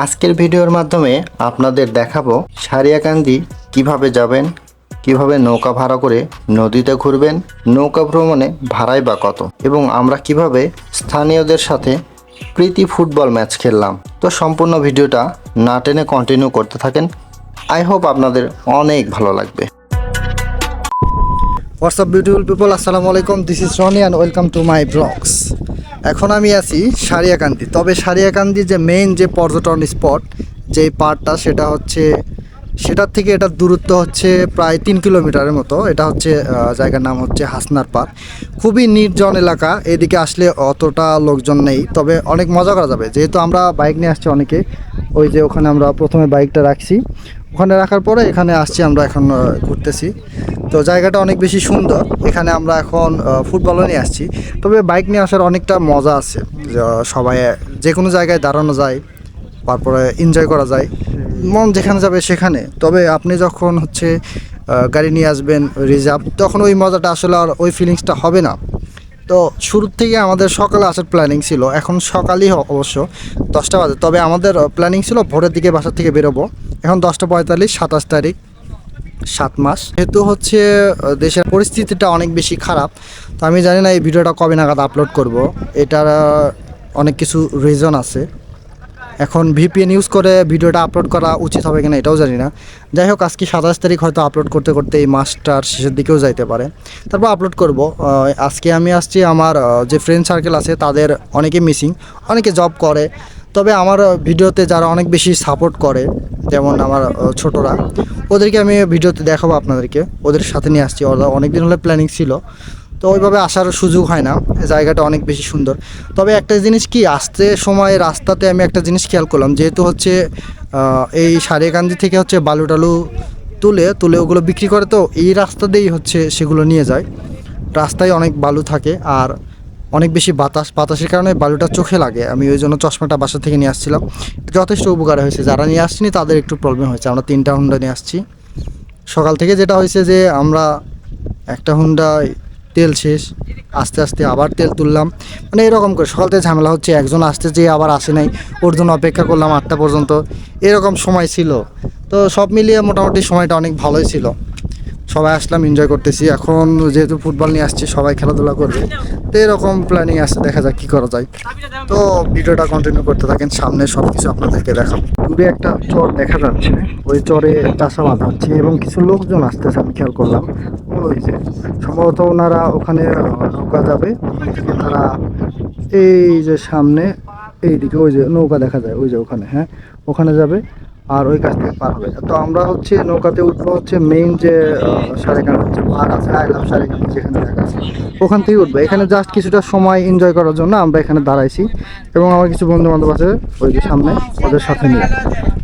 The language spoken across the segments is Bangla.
আজকের ভিডিওর মাধ্যমে আপনাদের দেখাবো সারিয়াকান্দি কীভাবে যাবেন, কীভাবে নৌকা ভাড়া করে নদীতে ঘুরবেন, নৌকা ভ্রমণে ভাড়াই বা কত, এবং আমরা কীভাবে স্থানীয়দের সাথে প্রীতি ফুটবল ম্যাচ খেললাম। তো সম্পূর্ণ ভিডিওটা না টেনে কন্টিনিউ করতে থাকেন। আই হোপ আপনাদের অনেক ভালো লাগবে। হোয়াটসঅ্যাপ বিউটিফুল পিপল আসসালামু আলাইকুম this is Roni and welcome to my blogs এখন আমি আছি সারিয়াকান্দি। তবে সারিয়াকান্দি যে মেইন যে পর্যটন স্পট যে পার্টটা সেটা হচ্ছে, সেটার থেকে এটার দূরত্ব হচ্ছে প্রায় তিন কিলোমিটারের মতো। এটা হচ্ছে জায়গার নাম হচ্ছে হাসনার পার্ক খুবই নির্জন এলাকা, এদিকে আসলে অতটা লোকজন নেই। তবে অনেক মজা করা যাবে। যেহেতু আমরা বাইক নিয়ে আসছি অনেকে, ওই যে ওখানে আমরা প্রথমে বাইকটা রাখছি। ওখানে রাখার পরে এখানে আসছি, আমরা এখন ঘুরতেছি। তো জায়গাটা অনেক বেশি সুন্দর। এখানে আমরা এখন ফুটবলও নিয়ে আসছি। তবে বাইক নিয়ে আসার অনেকটা মজা আছে। সবাই যে কোনো জায়গায় দাঁড়ানো যায়, তারপরে এনজয় করা যায়। মন যেখানে যাবে সেখানে। তবে আপনি যখন হচ্ছে গাড়ি নিয়ে আসবেন রিজার্ভ তখন ওই মজাটা আসলে আর ওই ফিলিংসটা হবে না। তো শুরুর থেকে আমাদের সকালে আসার প্ল্যানিং ছিল। এখন সকালই অবশ্য দশটা বাজে। তবে আমাদের প্ল্যানিং ছিল ভোরের দিকে বাসার থেকে বেরোবো। এখন দশটা পঁয়তাল্লিশ, সাতাশ তারিখ, সাত মাস। যেহেতু হচ্ছে দেশের পরিস্থিতিটা অনেক বেশি খারাপ, তো আমি জানি না এই ভিডিওটা কবে নাগাদ আপলোড করব। এটার অনেক কিছু রিজন আছে। এখন ভিপিএন ইউজ করে ভিডিওটা আপলোড করা উচিত হবে কিনা এটাও জানি না। যাই হোক, আজকে সাতাশ তারিখ হয়তো আপলোড করতে করতে এই মাসটার শেষের দিকেও যাইতে পারে। তারপর আপলোড করব। আজকে আমি আসছি আমার যে ফ্রেন্ড সার্কেল আছে, তাদের অনেকে মিসিং অনেকে জব করে। তবে আমার ভিডিওতে যারা অনেক বেশি সাপোর্ট করে, যেমন আমার ছোটরা, ওদেরকে আমি ভিডিওতে দেখাবো আপনাদেরকে। ওদের সাথে নিয়ে আসছি। ওরা অনেক দিন হলে প্ল্যানিং ছিল। তো ওইভাবে আসার সুযোগ হয় না। জায়গাটা অনেক বেশি সুন্দর। তবে একটা জিনিস কি, আসতে সময় রাস্তাতে আমি একটা জিনিস খেয়াল করলাম। যেহেতু হচ্ছে এই সারিয়াকান্দি থেকে হচ্ছে বালু টালু তুলে তুলে ওগুলো বিক্রি করে, তো এই রাস্তা দিয়েই হচ্ছে সেগুলো নিয়ে যায়। রাস্তায় অনেক বালু থাকে। আর অনেক বেশি বাতাস, বাতাসের কারণে বালুটা চোখে লাগে। আমি ওই জন্য চশমাটা বাসা থেকে নিয়ে আসছিলাম। যথেষ্ট উপকার হয়েছে। যারা নিয়ে আসছিনি তাদের একটু প্রবলেম হয়েছে। আমরা তিনটা হুন্ডা নিয়ে আসছি। সকাল থেকে যেটা হয়েছে যে, আমরা একটা হুন্ডায় তেল শেষ। আস্তে আস্তে আবার তেল তুললাম। মানে এরকম করে। সকাল থেকে ঝামেলা হচ্ছে। একজন আসতে যেয়ে আবার আসে নাই। ওর জন্য অপেক্ষা করলাম আটটা পর্যন্ত। এরকম সময় ছিল। তো সব মিলিয়ে মোটামুটি সময়টা অনেক ভালোই ছিল। সবাই আসলাম এনজয় করতেছি। এখন যেহেতু ফুটবল নিয়ে আসছি, সবাই খেলাধুলা করবে। তো এরকম প্ল্যানিং আছে, দেখা যাক কী করা যায়। তো ভিডিওটা কন্টিনিউ করতে থাকেন, সামনে সব কিছু আপনাদেরকে দেখাবো। দূরে একটা চর দেখা যাচ্ছে। ওই চরে চাষাবাদ হচ্ছে এবং কিছু লোকজন আসতেছে, আমি খেয়াল করলাম। ওই যে, সম্ভবত ওনারা ওখানে নৌকা যাবে। তারা এই যে সামনে, এইদিকে ওই যে নৌকা দেখা যায়, ওই যে ওখানে হ্যাঁ? ওখানে যাবে। আর ওই কাছ থেকে পার হবে। তো আমরা হচ্ছে নৌকাতে উঠবো হচ্ছে মেইন যে সারেকান হচ্ছে পার আছে, আই লাভ সারেকান যেখানে দেখা আছে। ওখান থেকে উঠবো। এখানে জাস্ট কিছুটা সময় এনজয় করার জন্য আমরা এখানে দাঁড়াইছি এবং আমার কিছু বন্ধু বান্ধব আছে ওই যে সামনে, ওদের সাথে নিয়ে।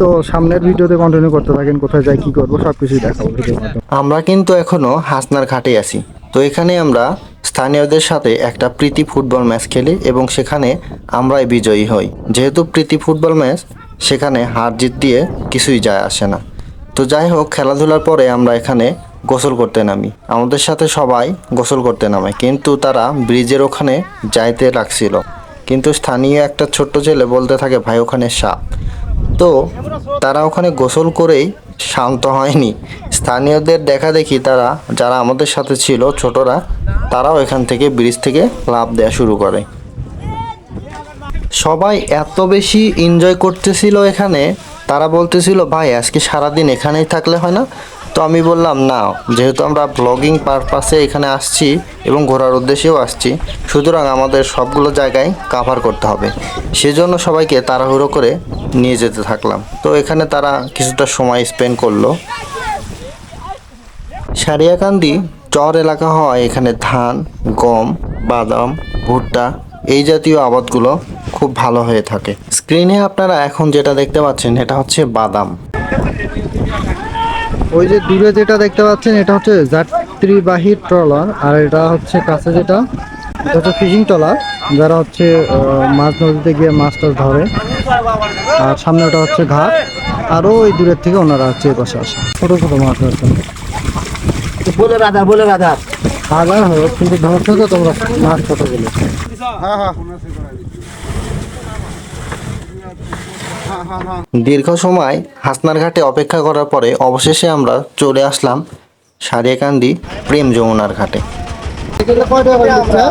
তো সামনের ভিডিওতে কন্টিনিউ করতে থাকেন, কোথায় যাই, কি করব সব কিছুই দেখাবো ভিডিওর মাধ্যমে। আমরা কিন্তু এখনও হাসনার ঘাটে আছি। তো এখানে আমরা স্থানীয়দের সাথে একটা প্রীতি ফুটবল ম্যাচ খেলি এবং সেখানে আমরাই বিজয়ী হই। যেহেতু প্রীতি ফুটবল ম্যাচ সেখানে হার জিত দিয়ে কিছুই যায় আসে না। তো যাই হোক, খেলাধুলার পরে আমরা এখানে গোসল করতে নামি। আমাদের সাথে সবাই গোসল করতে নামে, কিন্তু তারা ব্রিজের ওখানে যাইতে লাগছিল। কিন্তু স্থানীয় একটা ছোট্ট ছেলে বলতে থাকে, ভাই, ওখানে সাপ। তো তারা ওখানে গোসল করেই শান্ত হয়নি। স্থানীয়দের দেখা দেখি তারা, যারা আমাদের সাথে ছিল, ছোটরা, তারাও এখান থেকে ব্রিজ থেকে লাভ দেওয়া শুরু করে। সবাই এত বেশি এনজয় করতেছিল এখানে, তারা বলতেছিল, ভাই, আজকে সারাদিন এখানেই থাকলে হয় না? তো আমি বললাম, না, যেহেতু আমরা ব্লগিং পারপাসে এখানে আসছি এবং ঘোরার উদ্দেশ্যেও আসছি, সুতরাং আমাদের সবগুলো জায়গায় কাভার করতে হবে। সেজন্য সবাইকে তাড়াহুড়ো করে নিয়ে যেতে থাকলাম। তো এখানে তারা কিছুটা সময় স্পেন্ড করল। সারিয়াকান্দি চর এলাকা হওয়ায় এখানে ধান, গম, বাদাম, ভুট্টা এই জাতীয় আবাদগুলো খুব ভালো হয়ে থাকে। স্ক্রিনে আপনারা এখন যেটা দেখতে পাচ্ছেন এটা হচ্ছে বাদাম। ওই যে দূরে যেটা দেখতে পাচ্ছেন এটা হচ্ছে যাত্রীবাহী ট্রলার আর এটা হচ্ছে কাছে যেটা এটা হচ্ছে ফিশিং ট্রলার যারা হচ্ছে আহ, মাছ নদীতে গিয়ে মাছ টাছ ধরে। আর সামনে ওটা হচ্ছে ঘাট আরও ওই দূরের থেকে ওনারা হচ্ছে এ পাশে আসে। ছোটো ছোটো মাছ ধরছেন বলে রাধা বলে রাধা হাজার হোক কিন্তু তো তোমরা মাছ কত বলে হ্যাঁ হ্যাঁ। দীর্ঘ সময় হাসনার ঘাটে অপেক্ষা করার পরে অবশেষে আমরা চলে আসলাম সারিয়াকান্দি প্রেম যমুনার ঘাটে। এগুলো কয় টাকা করে দিচ্ছে?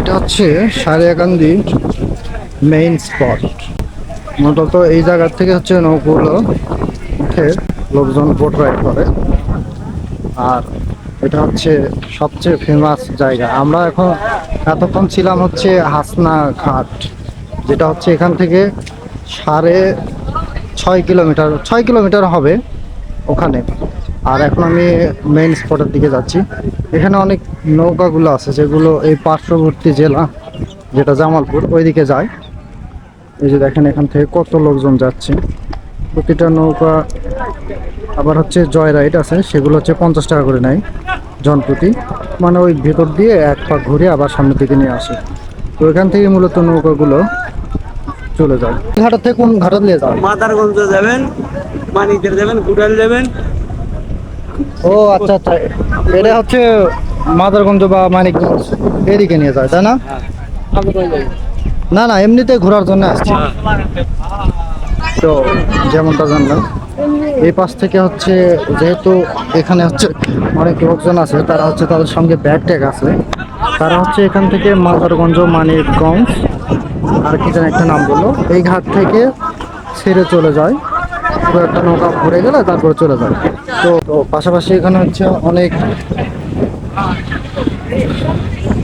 এটা হচ্ছে সারিয়াকান্দি মেইন স্পট মূলত এই জায়গার থেকে হচ্ছে নৌকগুলো উঠে লোকজন বোট রাইড করে। আর এটা হচ্ছে সবচেয়ে ফেমাস জায়গা। আমরা এখন এতক্ষণ ছিলাম হচ্ছে হাসনা ঘাট, যেটা হচ্ছে এখান থেকে সাড়ে ছয় কিলোমিটার ছয় কিলোমিটার হবে ওখানে। আর এখন আমি মেইন স্পটের দিকে যাচ্ছি। এখানে অনেক নৌকাগুলো আছে যেগুলো এই পার্শ্ববর্তী জেলা যেটা জামালপুর ওইদিকে যায়। এই যে দেখেন এখান থেকে কত লোকজন যাচ্ছে। প্রতিটা নৌকা আবার হচ্ছে জয় রাইড আছে সেগুলো হচ্ছে পঞ্চাশ টাকা করে নেয় জনপ্রতি মানে ওই ভেতর দিয়ে এক পাক ঘুরে আবার সামনের দিকে নিয়ে আসে। তো এখান থেকে মূলত নৌকাগুলো চলে যায়। ঘাটার থেকে কোন ঘাটা নিয়ে যায় মাদারগঞ্জ যাবেন মানিকদের যাবেন কুড়াল যাবেন। ও আচ্ছা আচ্ছা। এটা হচ্ছে মাদারগঞ্জ বা মানিকগঞ্জ। এদিকে নিয়ে যায়, তাই না? না না, এমনিতে ঘোরার জন্য আসছি। তো, যেমনটা জানলাম। এই পাশ থেকে হচ্ছে, যেহেতু এখানে হচ্ছে অনেক লোকজন আছে, তারা হচ্ছে তাদের সঙ্গে ব্যাগ ট্যাগ আছে। তারা হচ্ছে এখান থেকে মাদারগঞ্জ, মানিকগঞ্জ, আর কি যেন একটা নাম বলল, এই ঘাট থেকে ছেড়ে চলে যায়। পুরো একটা নৌকা ঘুরে গেলে তারপরে চলে যায় তো পাশাপাশি এখানে হচ্ছে অনেক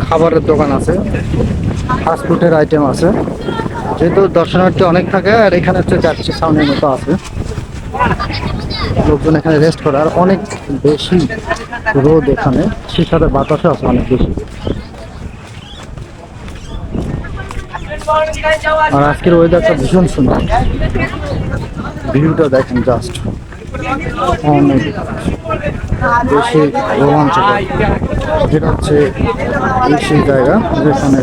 খাবারের দোকান আছে ফাস্টফুডের আইটেম আছে। যেহেতু দর্শনার্থী অনেক থাকে, আর এখানে হচ্ছে যাচ্ছে সামনের মতো আছে। লোকজন এখানে রেস্ট করে, আর অনেক বেশি রোদ এখানে। সেই সাথে বাতাসও আছে অনেক বেশি। আর আজকের ওয়েদারটা ভীষণ সুন্দর। ভিউটা দেখেন জাস্ট অনেক। বেশি যেটা হচ্ছে জায়গা, যেখানে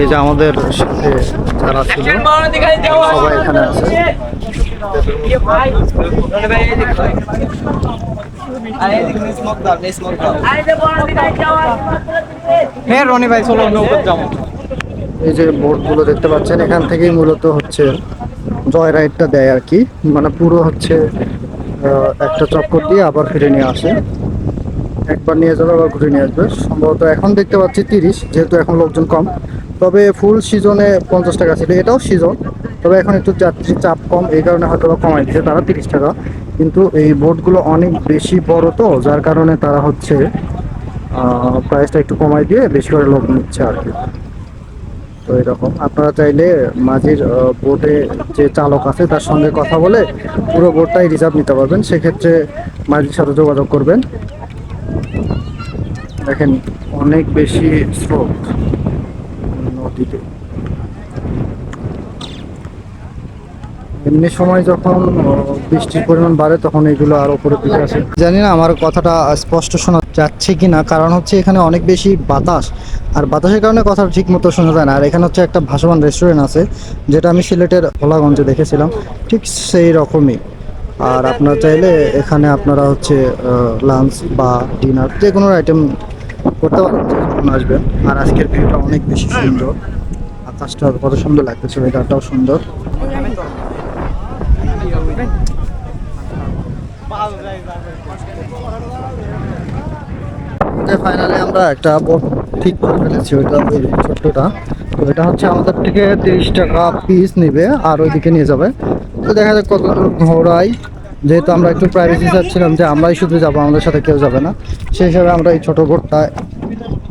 এই যে আমাদের সাথে যারা ছিল, সবাই এখানে আছে। হ্যাঁ রনি ভাই, চলো এই যে বোর্ডগুলো দেখতে পাচ্ছেন, এখান থেকেই মূলত হচ্ছে জয় রাইডটা দেয় আর কি। মানে পুরো হচ্ছে একটা চক্কর দিয়ে আবার ফিরে নিয়ে আসে। একবার নিয়ে যাবে, আবার ঘুরে নিয়ে আসবে। সম্ভবত এখন দেখতে পাচ্ছি তিরিশ, যেহেতু এখন লোকজন কম। তবে ফুল সিজনে পঞ্চাশ টাকা ছিল, এটাও সিজন তবে এখন একটু যাত্রী চাপ কম, এই কারণে হয়তো কমাই দিচ্ছে তারা তিরিশ টাকা। কিন্তু এই বোটগুলো অনেক বেশি বড় তো, যার কারণে তারা হচ্ছে প্রাইসটা একটু কমাই দিয়ে বেশি করে লোক নিচ্ছে আর কি। তো এরকম। আপনারা চাইলে মাঝির বোটে যে চালক আছে, তার সঙ্গে কথা বলে পুরো বোটটাই রিজার্ভ নিতে পারবেন। সেক্ষেত্রে মাঝির সাথে যোগাযোগ করবেন। দেখেন, অনেক বেশি স্রোত নদীতে। এমনি সময় যখন বৃষ্টির পরিমাণ বাড়ে তখন এগুলো আরও উপরে পিঠে আসে। জানি না, আমার কথাটা স্পষ্ট শোনা যাচ্ছে কি না কারণ হচ্ছে এখানে অনেক বেশি বাতাস। আর বাতাসের কারণে কথা ঠিক মতো শোনা যায় না। আর এখানে হচ্ছে একটা ভাসমান রেস্টুরেন্ট আছে, যেটা আমি সিলেটের ভোলাগঞ্জে দেখেছিলাম। ঠিক সেই রকমই। আর আপনারা চাইলে এখানে আপনারা হচ্ছে লাঞ্চ বা ডিনার যে কোনো আইটেম করতে পারেন যখন আসবেন আর আজকের ভিউটা অনেক বেশি সুন্দর। আকাশটা কত সুন্দর লাগতেছে ওয়েদারটাও সুন্দর। ফাইনালি আমরা একটা বোট ঠিক করে ফেলেছি ওইটা ছোট্টটা। তো এটা হচ্ছে আমাদের থেকে তিরিশ টাকা পিস নেবে আর ওইদিকে নিয়ে যাবে। তো দেখা যাক কত ঘোরাই। যেহেতু আমরা একটু প্রাইভেসি চাচ্ছিলাম যে আমরাই শুধু যাব আমাদের সাথে কেউ যাবে না। সেই হিসাবে আমরা এই ছোট বোটটা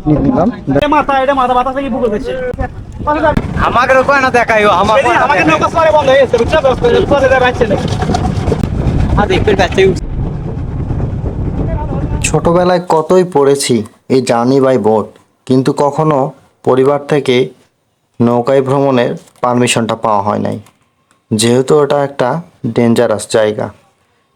নিয়ে নিলাম। আমাকে না দেখাইও আমার আমাকে নৌকা পরে বন্ধ হয়ে গেছে বুঝছ? পরে যা বাচ্চা নেই আ দেখবে বাচ্চা ছোটবেলায় কতই পড়েছি এই জার্নি বাই বোট কিন্তু কখনো পরিবার থেকে নৌকায় ভ্রমণের পারমিশনটা পাওয়া হয় নাই। যেহেতু ওটা একটা ডেঞ্জারাস জায়গা।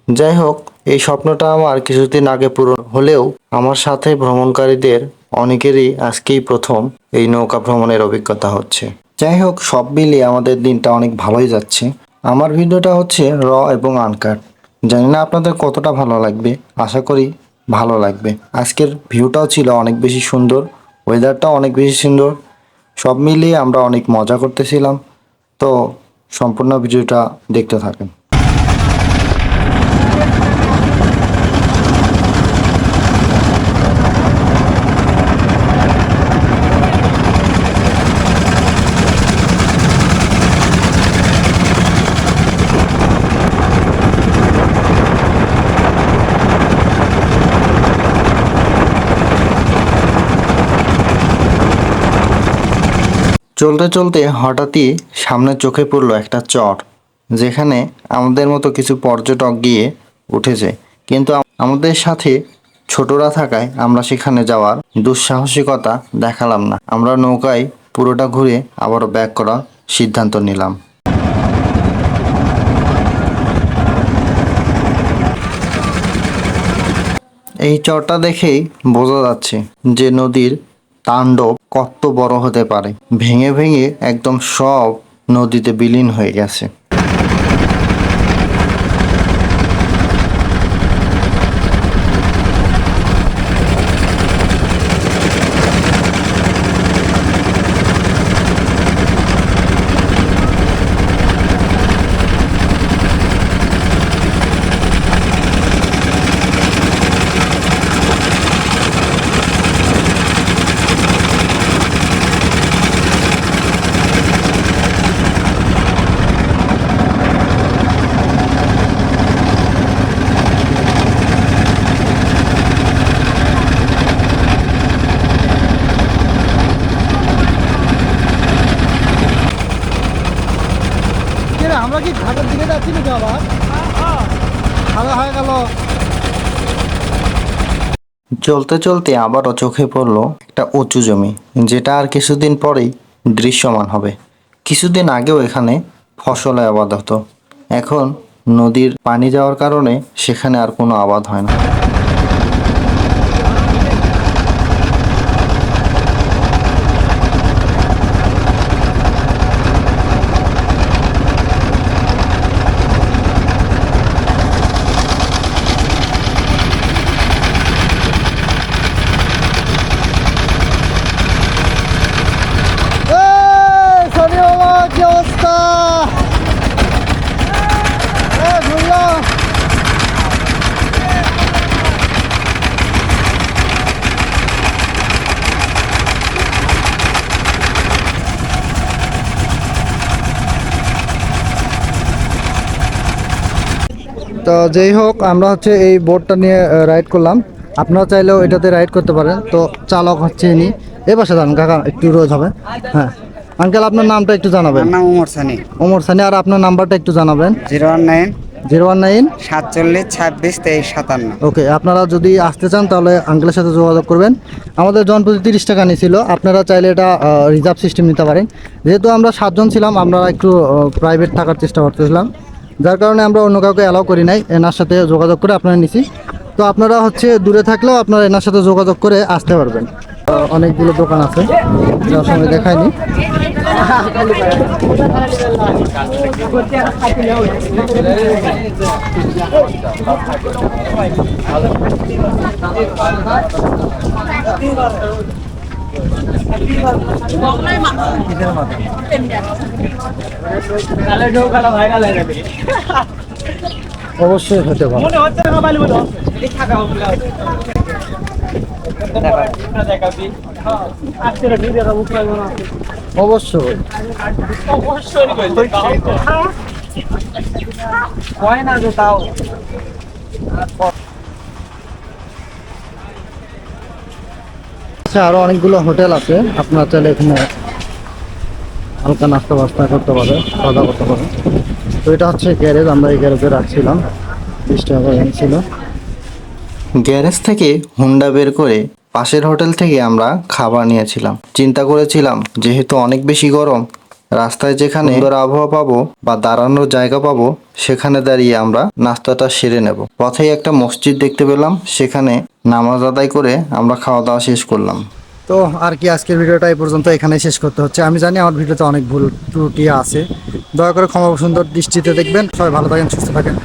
যাই হোক এই স্বপ্নটা আমার কিছুদিন আগে পূরণ হলেও আমার সাথে ভ্রমণকারীদের অনেকেরই আজকেই প্রথম এই নৌকা ভ্রমণের অভিজ্ঞতা হচ্ছে। যাই হোক সব মিলিয়ে আমাদের দিনটা অনেক ভালোই যাচ্ছে। আমার ভিডিওটা হচ্ছে র এবং আনকাট। জানি না আপনাদের কতটা ভালো লাগবে, আশা করি ভালো লাগবে। আজকের ভিউটাও ছিল অনেক বেশি সুন্দর ওয়েদারটাও অনেক বেশি সুন্দর। সব মিলিয়ে আমরা অনেক মজা করতেছিলাম। তো সম্পূর্ণ ভিডিওটা দেখতে থাকেন। চলতে চলতে হঠাৎই সামনে চোখে পড়ল একটা চর, যেখানে আমাদের মতো কিছু পর্যটক গিয়ে উঠেছে। কিন্তু আমাদের সাথে ছোটরা থাকায় আমরা সেখানে যাওয়ার দুঃসাহসিকতা দেখালাম না। আমরা নৌকায় পুরোটা ঘুরে আবারও ব্যাক করার সিদ্ধান্ত নিলাম। এই চরটা দেখেই বোঝা যাচ্ছে যে নদীর তাণ্ডব কত বড় হতে পারে? ভেঙে ভেঙে একদম সব নদীতে বিলীন হয়ে গেছে আমরা কি ঘাটের দিকে যাচ্ছি নাকি আবার ভালো হয়ে গেল চলতে চলতে আবারও চোখে পড়ল একটা উঁচু জমি, যেটা আর কিছুদিন পরেই দৃশ্যমান হবে। কিছুদিন আগেও এখানে ফসলে আবাদ হতো। এখন নদীর পানি যাওয়ার কারণে সেখানে আর কোনো আবাদ হয় না শনি বাবা কি অবস্থা এ, ঘুরলাম। তো যেই হোক আমরা হচ্ছে এই বোটটা নিয়ে রাইড করলাম। আপনারা চাইলেও এটাতে রাইড করতে পারেন। তো চালক হচ্ছে ইনি। এ পাশে যান কাকা একটু রোজ হবে। হ্যাঁ। আঙ্কেল আপনার নামটা একটু জানাবেন। নাম উমর সানি। ওমর সানি আর আপনার নাম্বারটা একটু জানাবেন। Zero one nine zero one nine সাতচল্লিশ ছাব্বিশ তেইশ সাতান্ন। ওকে আপনারা যদি আসতে চান তাহলে আঙ্কেলের সাথে যোগাযোগ করবেন। আমাদের জন প্রতি তিরিশ টাকা নিয়েছিল আপনারা চাইলে এটা রিজার্ভ সিস্টেম নিতে পারেন। যেহেতু আমরা সাতজন ছিলাম আমরা একটু প্রাইভেট থাকার চেষ্টা করতেছিলাম। যার কারণে আমরা অন্য কাউকে অ্যালাউ করি নাই, এনার সাথে যোগাযোগ করে আপনারা নিছি। তো আপনারা হচ্ছে দূরে থাকলেও আপনারা এনার সাথে যোগাযোগ করে আসতে পারবেন। অনেকগুলো দোকান আছে, যার সময় দেখায়নি। তাহলে অবশ্যই হতে পারে। মনে না অবশ্যই। অবশ্যই হয়। না যে তাও। আচ্ছা আরও অনেকগুলো হোটেল আছে। আপনারা চাইলে এখানে হালকা নাস্তা বাস্তা করতে পারে খাওয়া দাওয়া করতে পারে তো এটা হচ্ছে গ্যারেজ, আমরা এই গ্যারেজে রাখছিলাম। বিশ টাকা ছিল। গ্যারেজ থেকে হুন্ডা বের করে পাশের হোটেল থেকে আমরা খাবার নিয়েছিলাম। চিন্তা করেছিলাম, যেহেতু অনেক বেশি গরম রাস্তায় যেখানে সুন্দর আবহাওয়া পাবো বা দাঁড়ানোর জায়গা পাবো, সেখানে দাঁড়িয়ে আমরা নাস্তাটা সেরে নেব। পথেই একটা মসজিদ দেখতে পেলাম, সেখানে নামাজ আদায় করে আমরা খাওয়া দাওয়া শেষ করলাম। তো আর কি আজকের ভিডিওটা এই পর্যন্ত এখানে শেষ করতে হচ্ছে। আমি জানি আমার ভিডিওতে অনেক ভুল ত্রুটি আছে। দয়া করে ক্ষমা সুন্দর দৃষ্টিতে দেখবেন। সবাই ভালো থাকেন, সুস্থ থাকেন।